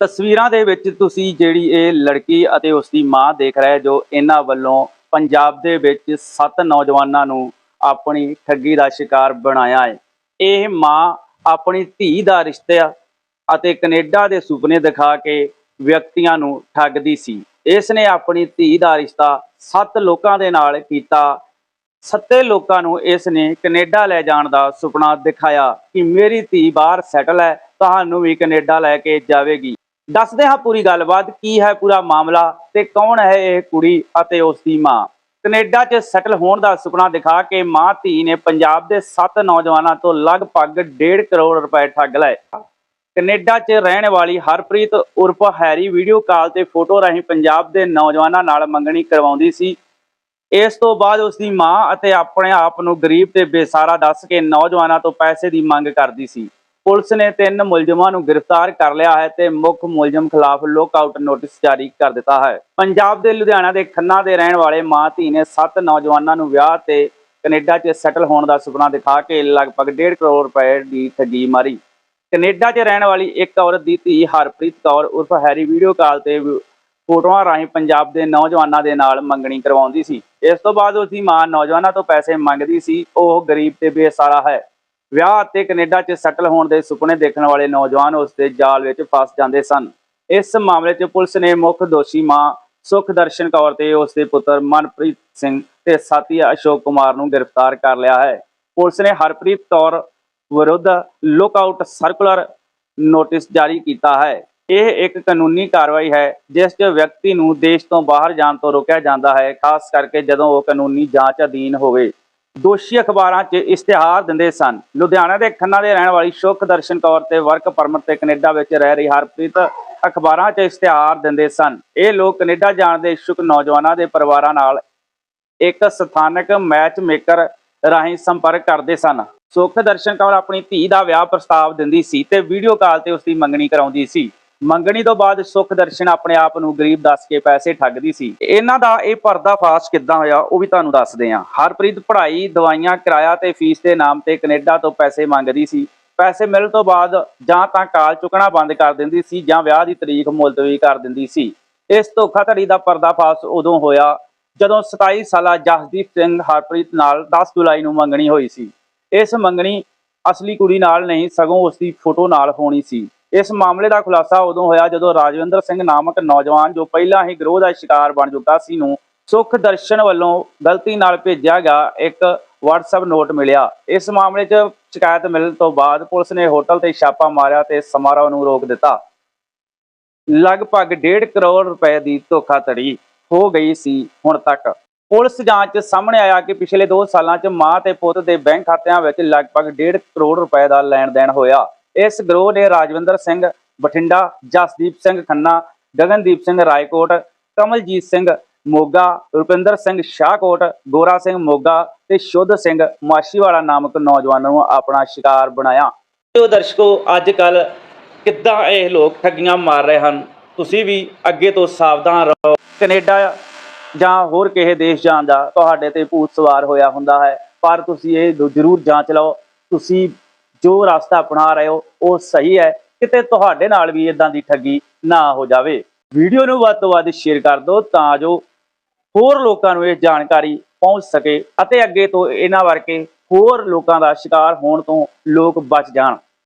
ਤਸਵੀਰਾਂ ਦੇ ਵਿੱਚ ਤੁਸੀਂ ਜਿਹੜੀ ਇਹ ਲੜਕੀ ਅਤੇ ਉਸ ਦੀ ਮਾਂ ਦੇਖ ਰਹੇ ਜੋ ਇਹਨਾਂ ਵੱਲੋਂ ਪੰਜਾਬ ਦੇ ਵਿੱਚ ਸੱਤ ਨੌਜਵਾਨਾਂ ਨੂੰ ਆਪਣੀ ਠੱਗੀ ਦਾ ਸ਼ਿਕਾਰ ਬਣਾਇਆ ਹੈ। ਇਹ ਮਾਂ ਆਪਣੀ ਧੀ ਦਾ ਰਿਸ਼ਤਾ ਅਤੇ ਕੈਨੇਡਾ ਦੇ ਸੁਪਨੇ ਦਿਖਾ ਕੇ ਵਿਅਕਤੀਆਂ ਨੂੰ ਠੱਗਦੀ ਸੀ। ਇਸ ਨੇ ਆਪਣੀ ਧੀ ਦਾ ਰਿਸ਼ਤਾ ਸੱਤ ਲੋਕਾਂ ਦੇ ਨਾਲ ਕੀਤਾ। ਸੱਤੇ ਲੋਕਾਂ ਨੂੰ ਇਸ ਨੇ ਕੈਨੇਡਾ ਲੈ ਜਾਣ ਦਾ ਸੁਪਨਾ ਦਿਖਾਇਆ ਕਿ ਮੇਰੀ ਧੀ ਬਾਹਰ ਸੈਟਲ ਹੈ, ਤੁਹਾਨੂੰ ਵੀ ਕੈਨੇਡਾ ਲੈ ਕੇ ਜਾਵੇਗੀ। ਦੱਸਦੇ ਹਾਂ ਪੂਰੀ ਗੱਲਬਾਤ, ਕੀ ਹੈ ਪੂਰਾ ਮਾਮਲਾ ਤੇ ਕੌਣ ਹੈ ਇਹ ਕੁੜੀ ਅਤੇ ਉਸ ਦੀ ਮਾਂ। ਕੈਨੇਡਾ 'ਚ ਸੈਟਲ ਹੋਣ ਦਾ ਸੁਪਨਾ ਦਿਖਾ ਕੇ ਮਾਂ ਧੀ ਨੇ ਪੰਜਾਬ ਦੇ 7 ਨੌਜਵਾਨਾਂ ਤੋਂ ਲਗਭਗ 1.5 ਕਰੋੜ ਰੁਪਏ ਠੱਗ ਲਏ। ਕੈਨੇਡਾ 'ਚ ਰਹਿਣ ਵਾਲੀ ਹਰਪ੍ਰੀਤ ਉਰਫ ਹੈਰੀ ਵੀਡੀਓ ਕਾਲ ਤੇ ਫੋਟੋ ਰਾਹੀਂ ਪੰਜਾਬ ਦੇ ਨੌਜਵਾਨਾਂ ਨਾਲ ਮੰਗਣੀ ਕਰਵਾਉਂਦੀ ਸੀ। ਇਸ ਤੋਂ ਬਾਅਦ ਉਸ ਦੀ ਮਾਂ ਅਤੇ ਆਪਣੇ ਆਪ ਨੂੰ ਗਰੀਬ ਤੇ ਬੇਸਹਾਰਾ ਦੱਸ ਕੇ ਨੌਜਵਾਨਾਂ ਤੋਂ ਪੈਸੇ ਦੀ ਮੰਗ ਕਰਦੀ ਸੀ। ਪੁਲਿਸ ਨੇ ਤਿੰਨ ਮੁਲਜ਼ਮਾਂ ਨੂੰ ਗ੍ਰਿਫਤਾਰ ਕਰ ਲਿਆ ਹੈ ਤੇ ਮੁੱਖ ਮੁਲਜ਼ਮ ਖਿਲਾਫ ਲੁੱਕਆਊਟ ਨੋਟਿਸ ਜਾਰੀ ਕਰ ਦਿੱਤਾ ਹੈ। ਪੰਜਾਬ ਦੇ ਲੁਧਿਆਣਾ ਦੇ ਖੰਨਾ ਦੇ ਰਹਿਣ ਵਾਲੇ ਮਾਂ ਧੀ ਨੇ ਸੱਤ ਨੌਜਵਾਨਾਂ ਨੂੰ ਵਿਆਹ ਤੇ ਕੈਨੇਡਾ 'ਚ ਸੈਟਲ ਹੋਣ ਦਾ ਸੁਪਨਾ ਦਿਖਾ ਕੇ ਲਗਭਗ 1.5 ਕਰੋੜ ਰੁਪਏ ਦੀ ਠੱਗੀ ਮਾਰੀ। ਕੈਨੇਡਾ 'ਚ ਰਹਿਣ ਵਾਲੀ ਇੱਕ ਔਰਤ ਦੀ ਧੀ ਹਰਪ੍ਰੀਤ ਕੌਰ ਉਰਫ ਹੈਰੀ ਵੀਡੀਓ ਕਾਲ ਤੇ ਫੋਟੋਆਂ ਰਾਹੀਂ ਪੰਜਾਬ ਦੇ ਨੌਜਵਾਨਾਂ ਦੇ ਨਾਲ ਮੰਗਣੀ ਕਰਵਾਉਂਦੀ ਸੀ। ਇਸ ਤੋਂ ਬਾਅਦ ਉਸ ਦੀ ਮਾਂ ਨੌਜਵਾਨਾਂ ਤੋਂ ਪੈਸੇ ਮੰਗਦੀ ਸੀ। ਉਹ ਗਰੀਬ ਤੇ ਬੇਸਹਾਰਾ ਹੈ। ਵਿਆਹ ਅਤੇ ਕੈਨੇਡਾ 'ਚ ਸੈਟਲ ਹੋਣ ਦੇ ਸੁਪਨੇ ਦੇਖਣ ਵਾਲੇ ਨੌਜਵਾਨ ਉਸ ਦੇ ਜਾਲ ਵਿੱਚ ਫਸ ਜਾਂਦੇ ਸਨ। ਇਸ ਮਾਮਲੇ 'ਚ ਪੁਲਿਸ ਨੇ ਮੁੱਖ ਦੋਸ਼ੀ ਮਾਂ ਸੁਖਦਰਸ਼ਨ ਕੌਰ ਤੇ ਉਸ ਦੇ ਪੁੱਤਰ ਮਨਪ੍ਰੀਤ ਸਿੰਘ ਤੇ ਸਾਥੀ ਅਸ਼ੋਕ ਕੁਮਾਰ ਨੂੰ ਗ੍ਰਿਫਤਾਰ ਕਰ ਲਿਆ ਹੈ। ਪੁਲਿਸ ਨੇ ਹਰਪ੍ਰੀਤ ਕੌਰ ਵਿਰੁੱਧ ਲੁੱਕਆਊਟ ਸਰਕੂਲਰ ਨੋਟਿਸ ਜਾਰੀ ਕੀਤਾ ਹੈ। ਇਹ ਇੱਕ ਕਾਨੂੰਨੀ ਕਾਰਵਾਈ ਹੈ, ਜਿਸ 'ਚ ਵਿਅਕਤੀ ਨੂੰ ਦੇਸ਼ ਤੋਂ ਬਾਹਰ ਜਾਣ ਤੋਂ ਰੋਕਿਆ ਜਾਂਦਾ ਹੈ, ਖਾਸ ਕਰਕੇ ਜਦੋਂ ਉਹ ਕਾਨੂੰਨੀ ਜਾਂਚ ਅਧੀਨ ਹੋਵੇ। ਦੋਸ਼ੀ ਅਖਬਾਰਾਂ 'ਚ ਇਸ਼ਤਿਹਾਰ ਦਿੰਦੇ ਸਨ। ਲੁਧਿਆਣਾ ਦੇ ਖੰਨਾ ਦੇ ਰਹਿਣ ਵਾਲੀ ਸੁਖ ਦਰਸ਼ਨ ਕੌਰ ਤੇ ਵਰਕ ਪਰਮਿਟ ਤੇ ਕੈਨੇਡਾ ਵਿੱਚ ਰਹਿ ਰਹੀ ਹਰਪ੍ਰੀਤ ਅਖਬਾਰਾਂ 'ਚ ਇਸ਼ਤਿਹਾਰ ਦਿੰਦੇ ਸਨ। ਇਹ ਲੋਕ ਕੈਨੇਡਾ ਜਾਣ ਦੇ ਇਛੁਕ ਨੌਜਵਾਨਾਂ ਦੇ ਪਰਿਵਾਰਾਂ ਨਾਲ ਇੱਕ ਸਥਾਨਕ ਮੈਚ ਮੇਕਰ ਰਾਹੀਂ ਸੰਪਰਕ ਕਰਦੇ ਸਨ। ਸੁਖ ਦਰਸ਼ਨ ਕੌਰ ਆਪਣੀ ਧੀ ਦਾ ਵਿਆਹ ਪ੍ਰਸਤਾਵ ਦਿੰਦੀ ਸੀ ਤੇ ਵੀਡੀਓ ਕਾਲ ਤੇ ਉਸ ਦੀ ਮੰਗਣੀ ਕਰਾਉਂਦੀ ਸੀ। ਮੰਗਣੀ ਤੋਂ ਬਾਅਦ ਸੁਖ ਦਰਸ਼ਨ ਆਪਣੇ ਆਪ ਨੂੰ ਗਰੀਬ ਦੱਸ ਕੇ ਪੈਸੇ ਠੱਗਦੀ ਸੀ। ਇਹਨਾਂ ਦਾ ਇਹ ਪਰਦਾਫਾਸ਼ ਕਿੱਦਾਂ ਹੋਇਆ ਉਹ ਵੀ ਤੁਹਾਨੂੰ ਦੱਸਦੇ ਹਾਂ। ਹਰਪ੍ਰੀਤ ਪੜ੍ਹਾਈ, ਦਵਾਈਆਂ, ਕਿਰਾਇਆ ਤੇ ਫੀਸ ਦੇ ਨਾਮ ਤੇ ਕੈਨੇਡਾ ਤੋਂ ਪੈਸੇ ਮੰਗਦੀ ਸੀ। ਪੈਸੇ ਮਿਲਣ ਤੋਂ ਬਾਅਦ ਜਾਂ ਤਾਂ ਕਾਲ ਚੁੱਕਣਾ ਬੰਦ ਕਰ ਦਿੰਦੀ ਸੀ ਜਾਂ ਵਿਆਹ ਦੀ ਤਰੀਕ ਮੁਲਤਵੀ ਕਰ ਦਿੰਦੀ ਸੀ। ਇਸ ਧੋਖਾਧੜੀ ਦਾ ਪਰਦਾਫਾਸ਼ ਉਦੋਂ ਹੋਇਆ ਜਦੋਂ 27 ਸਾਲਾ ਜਸਦੀਪ ਸਿੰਘ ਹਰਪ੍ਰੀਤ ਨਾਲ 10 ਜੁਲਾਈ ਨੂੰ ਮੰਗਣੀ ਹੋਈ ਸੀ। ਇਸ ਮੰਗਣੀ ਅਸਲੀ ਕੁੜੀ ਨਾਲ ਨਹੀਂ, ਸਗੋਂ ਉਸ ਦੀ ਫੋਟੋ ਨਾਲ ਹੋਣੀ ਸੀ। ਇਸ ਮਾਮਲੇ ਦਾ ਖੁਲਾਸਾ ਉਦੋਂ ਹੋਇਆ ਜਦੋਂ ਰਾਜਵਿੰਦਰ ਸਿੰਘ ਨਾਮਕ ਨੌਜਵਾਨ ਜੋ ਪਹਿਲਾਂ ਹੀ ਗਰੋਹ ਦਾ ਸ਼ਿਕਾਰ ਬਣ ਚੁੱਕਾ ਸੀ ਨੂੰ ਸੁਖ ਦਰਸ਼ਨ ਵੱਲੋਂ ਗਲਤੀ ਨਾਲ ਭੇਜਿਆ ਗਿਆ, ਇੱਕ WhatsApp ਨੋਟ ਮਿਲਿਆ। ਇਸ ਮਾਮਲੇ 'ਚ ਸ਼ਿਕਾਇਤ ਮਿਲਣ ਤੋਂ ਬਾਅਦ ਪੁਲਿਸ ਨੇ ਹੋਟਲ ਤੇ ਛਾਪਾ ਮਾਰਿਆ ਤੇ ਸਮਾਰੋਹ ਨੂੰ ਰੋਕ ਦਿੱਤਾ। ਲਗਭਗ 1.5 ਕਰੋੜ ਰੁਪਏ ਦੀ ਧੋਖਾਧੜੀ ਹੋ ਗਈ ਸੀ ਹੁਣ ਤੱਕ। ਪੁਲਿਸ ਜਾਂਚ ਸਾਹਮਣੇ ਆਇਆ ਕਿ ਪਿਛਲੇ 2 ਸਾਲਾਂ 'ਚ ਮਾਂ ਤੇ ਪੁੱਤ ਦੇ ਬੈਂਕ ਖਾਤਿਆਂ ਵਿੱਚ ਲਗਭਗ 1.5 ਕਰੋੜ ਰੁਪਏ ਦਾ ਲੈਣ ਦੇਣ ਹੋਇਆ। ਇਸ ਗਰੋਹ ਨੇ ਰਾਜਵਿੰਦਰ ਸਿੰਘ ਬਠਿੰਡਾ ਜਸਦੀਪ ਸਿੰਘ ਖੰਨਾ ਗਗਨਦੀਪ ਸਿੰਘ ਰਾਏਕੋਟ ਕਮਲਜੀਤ ਸਿੰਘ ਮੋਗਾ ਰੁਪਿੰਦਰ ਸਿੰਘ ਸ਼ਾਹਕੋਟ ਗੋਰਾ ਸਿੰਘ ਮੋਗਾ ਤੇ ਸ਼ੁੱਧ ਸਿੰਘ ਮਾਸ਼ੀਵਾਲਾ ਨਾਮਕ ਨੌਜਵਾਨਾਂ ਨੂੰ ਆਪਣਾ ਸ਼ਿਕਾਰ ਬਣਾਇਆ। ਜੋ ਦਰਸ਼ਕੋ ਅੱਜ ਕੱਲ ਕਿੱਦਾਂ ਇਹ ਲੋਕ ਠੱਗੀਆਂ ਮਾਰ ਰਹੇ ਹਨ? ਤੁਸੀਂ ਵੀ ਅੱਗੇ ਤੋਂ ਸਾਵਧਾਨ ਰਹੋ। ਕੈਨੇਡਾ ਜਾਂ ਹੋਰ ਕਿਸੇ ਦੇਸ਼ ਜਾਣ ਦਾ ਤੁਹਾਡੇ ਤੇ ਭੂਤ ਸਵਾਰ ਹੋਇਆ ਹੁੰਦਾ ਹੈ ਪਰ ਤੁਸੀਂ ਇਹ ਜ਼ਰੂਰ ਜਾਂਚ ਲਓ। ਤੁਸੀਂ ਜੋ ਰਸਤਾ ਅਪਣਾ ਰਹੇ ਹੋ, ਉਹ ਸਹੀ ਹੈ। ਕਿਤੇ ਤੁਹਾਡੇ ਨਾਲ ਵੀ ਇਦਾਂ ਦੀ ਠੱਗੀ ਨਾ ਹੋ ਜਾਵੇ। ਵੀਡੀਓ ਨੂੰ ਵੱਧ ਤੋਂ ਵੱਧ ਸ਼ੇਅਰ ਕਰ ਦਿਓ ਤਾਂ ਜੋ ਹੋਰ ਲੋਕਾਂ ਨੂੰ ਇਹ ਜਾਣਕਾਰੀ ਪਹੁੰਚ ਸਕੇ ਅਤੇ ਅੱਗੇ ਤੋਂ ਇਹਨਾਂ ਵਰਗੇ ਹੋਰ ਲੋਕਾਂ ਦਾ ਸ਼ਿਕਾਰ ਹੋਣ ਤੋਂ ਲੋਕ ਬਚ ਜਾਣ।